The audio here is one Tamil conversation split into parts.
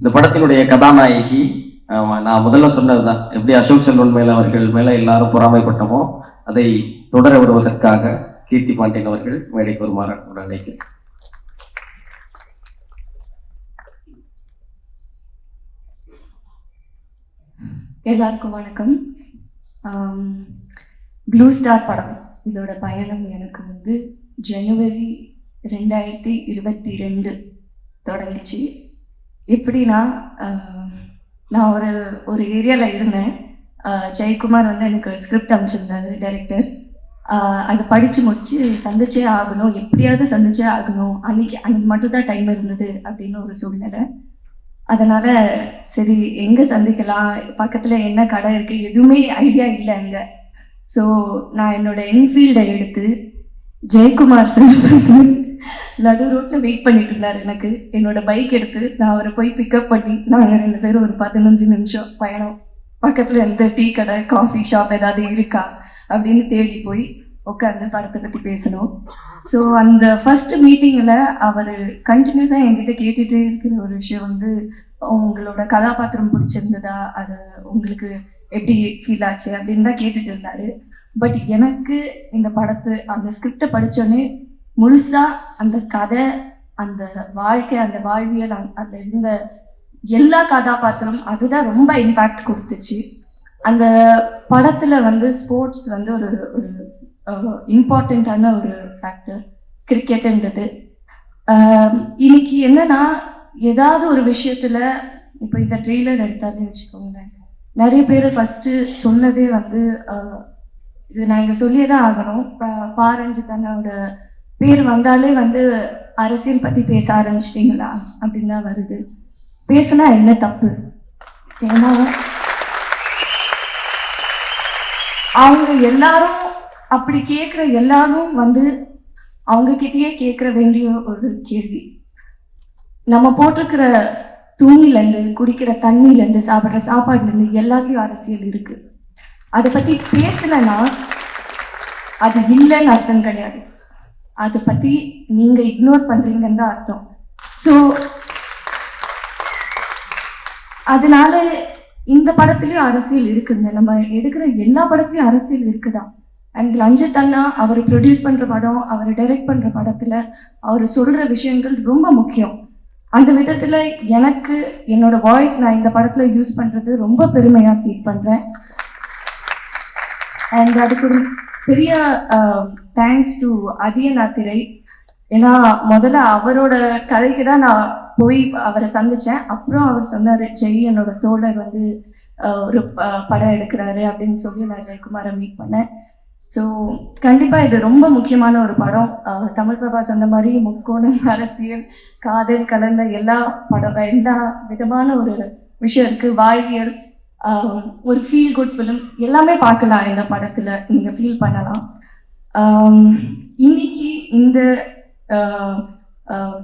இந்த படத்தினுடைய கதாநாயகி நான் முதல்ல சொன்னதுதான். எப்படி அசோக் செல்வன் மேல அவர்கள் மேல எல்லாரும் பொறாமைப்பட்டோமோ அதை தொடர விடுவதற்காக கீர்த்தி பாண்டியன் அவர்கள் மேடைக்கு வருமாறு அன்புடன் அழைக்கிறேன். எல்லாருக்கும் வணக்கம். ப்ளூ ஸ்டார் படம். இதோட பயணம் எனக்கு வந்து ஜனவரி ரெண்டாயிரத்தி இருபத்தி ரெண்டு தொடங்கிச்சு. எப்படின்னா நான் ஒரு ஒரு ஏரியாவில் இருந்தேன். ஜெயக்குமார் வந்து எனக்கு ஸ்கிரிப்ட் அமைச்சிருந்தாரு டைரக்டர் அதை படித்து முடிச்சு சந்திச்சே ஆகணும். எப்படியாவது சந்திச்சே ஆகணும். அன்னைக்கு அன்னைக்கு மட்டும்தான் டைம் இருந்தது அப்படின்னு ஒரு சூழ்நிலை. அதனால சரி எங்கே சந்திக்கலாம்? பக்கத்தில் என்ன கடை இருக்குது எதுவுமே ஐடியா இல்லை அங்கே. ஸோ நான் என்னோட என்ஃபீல்டை எடுத்து ஜெயக்குமார் சார் நடு ரோட்டில் வெயிட் பண்ணிட்டு இருந்தார் எனக்கு. என்னோட பைக் எடுத்து நான் அவரை போய் பிக்கப் பண்ணி நாங்கள் ரெண்டு பேரும் ஒரு பதினஞ்சு நிமிஷம் பயணம். பக்கத்தில் எந்த டீ கடை காஃபி ஷாப் ஏதாவது இருக்கா அப்படின்னு தேடி போய் உட்காந்து படத்தை பற்றி பேசணும். ஸோ அந்த ஃபர்ஸ்ட் மீட்டிங்கில் அவர் கண்டினியூஸாக என்கிட்ட கேட்டுகிட்டே இருக்கிற ஒரு விஷயம் வந்து உங்களோட கதாபாத்திரம் பிடிச்சிருந்ததா? அது உங்களுக்கு எப்படி ஃபீல் ஆச்சு அப்படின்னு தான் கேட்டுட்டு இருந்தாரு. பட் எனக்கு இந்த படத்து அந்த ஸ்கிரிப்டை படித்தோடனே முழுசாக அந்த கதை அந்த வாழ்க்கை அந்த வாழ்வியல் அதுல இருந்த எல்லா கதாபாத்திரம் அதுதான் ரொம்ப இம்பேக்ட் கொடுத்துச்சு. அந்த படத்தில் வந்து ஸ்போர்ட்ஸ் வந்து ஒரு ஒரு இம்பார்ட்டண்ட்டான ஒரு ஃபேக்டர் கிரிக்கெட்டுன்றது இன்னைக்கு என்னன்னா ஏதாவது ஒரு விஷயத்துல இப்போ இந்த ட்ரெய்லர் எடுத்தாலே வச்சுக்கோங்களேன். நிறைய பேர் ஃபர்ஸ்ட் சொன்னதே வந்து இது நான் இங்க சொல்லியே தான் ஆகணும். பா- பாரஞ்சு தன்னோட பேர் வந்தாலே வந்து அரசியல் பத்தி பேச ஆரம்பிச்சிட்டிங்களா? அப்படின்னு தான் வருது. பேசுனா என்ன தப்பு? ஏன்னா அவங்க எல்லாரும் அப்படி கேட்குற எல்லாரும் வந்து அவங்க கிட்டயே கேட்குற வேண்டிய ஒரு கேள்வி. நம்ம போட்டிருக்கிற துணியிலேருந்து குடிக்கிற தண்ணியிலேருந்து சாப்பிட்ற சாப்பாடுலேருந்து எல்லாத்துலேயும் அரசியல் இருக்குது அதை பற்றி பேசலைன்னா அது இல்லைன்னு அர்த்தம் கிடையாது. அதை பற்றி நீங்கள் இக்னோர் பண்ணுறீங்கன்னு தான் அர்த்தம். ஸோ அதனால இந்த படத்துலயும் அரசியல் இருக்குங்க. நம்ம எடுக்கிற எல்லா படத்துலயும் அரசியல் இருக்குதா அண்ட் ரஞ்சித் அண்ணா அவர் ப்ரொடியூஸ் பண்ற படம் அவர் டைரக்ட் பண்ற படத்துல அவர் சொல்ற விஷயங்கள் ரொம்ப முக்கியம். அந்த விதத்துல எனக்கு என்னோட வாய்ஸ் நான் இந்த படத்துல யூஸ் பண்றது ரொம்ப பெருமையா ஃபீல் பண்றேன். அண்ட் அதுக்கு ஒரு பெரிய தேங்க்ஸ் டு அதியநாத்திரை ஏன்னா முதல்ல அவரோட கதைக்கு தான் நான் போய் அவரை சந்திச்சேன். அப்புறம் அவர் சொன்னார் ஜெய் என்னோட தோழர் வந்து ஒரு படம் எடுக்கிறாரு அப்படின்னு சொல்லி நான் ஜெயக்குமாரை மீட் பண்ணேன். ஸோ கண்டிப்பாக இது ரொம்ப முக்கியமான ஒரு படம். தமிழ் பிரபா சொன்ன மாதிரி முக்கோணம் அரசியல் காதல் கலந்த எல்லா படம் எல்லா விதமான ஒரு விஷயம் இருக்கு. வாழ்வியல் ஒரு ஃபீல் குட் ஃபிலிம் எல்லாமே பார்க்கலாம் இந்த படத்தில். நீங்கள் ஃபீல் பண்ணலாம். இன்னைக்கு இந்த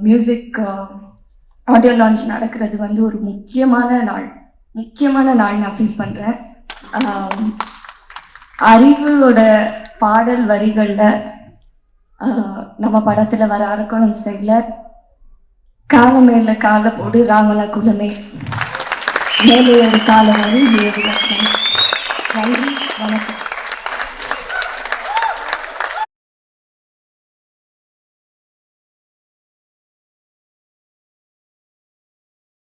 மியூசிக் ஆடியோ லான்ச் நடக்கிறது வந்து ஒரு முக்கியமான நாள். முக்கியமான நாள் நான் ஃபீல் பண்ணுறேன் அறிவோட பாடல் வரிகளில் நம்ம படத்தில் வர அரக்கணும் ஸ்டைலில் கால மேல காலை போடு ராமல குலமே. மேலே ஒரு கால வரி நன்றி வணக்கம்.